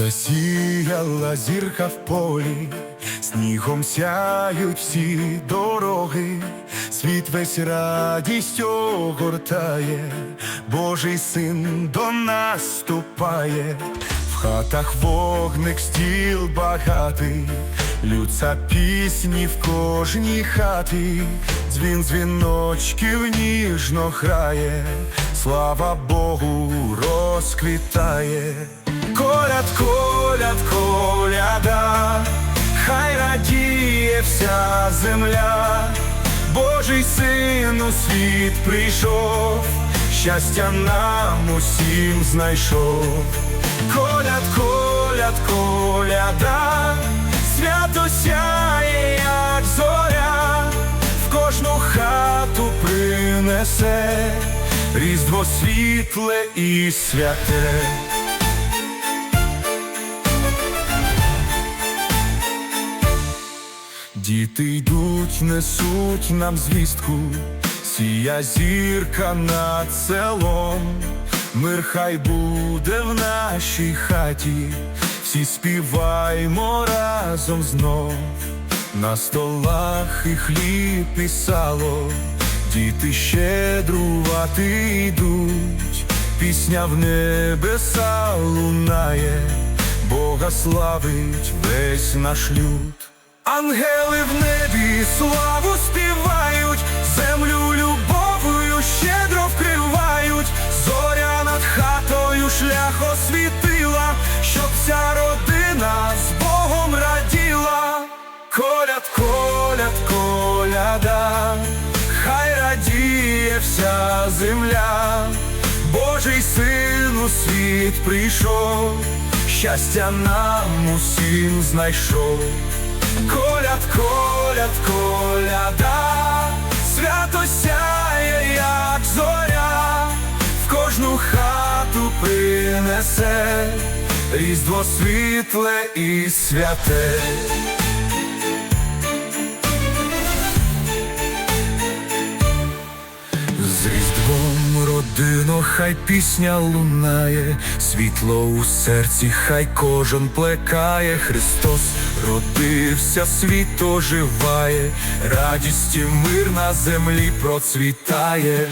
Засіяла зірка в полі, снігом сяють всі дороги, світ весь радість огортає, Божий син до нас ступає, в хатах вогник стіл багатий, лються пісні в кожній хаті, дзвін дзвіночків ніжно грає, слава Богу розквітає. Коляд, коляд, коляда, хай радіє вся земля, Божий син у світ прийшов, щастя нам усім знайшов. Коляд, коляд, коляда, свято сяє, як зоря, в кожну хату принесе різдво світле і святе. Діти йдуть, несуть нам звістку, сія зірка над селом, мир хай буде в нашій хаті, всі співаймо разом знов, на столах і хліб і сало, діти щедрувати йдуть, пісня в небеса лунає, Бога славить весь наш люд. Ангели в небі славу співають, землю любов'ю щедро вкривають, зоря над хатою шлях освітила, щоб вся родина з Богом раділа. Коляд, коляд, коляда, хай радіє вся земля, Божий син у світ прийшов, щастя нам усім знайшов. Коляд, коляд, коляда, свято сяє, як зоря, в кожну хату принесе різдво світле і святе. Хай пісня лунає, світло у серці, хай кожен плекає, Христос родився, світ оживає, радість і мир на землі процвітає.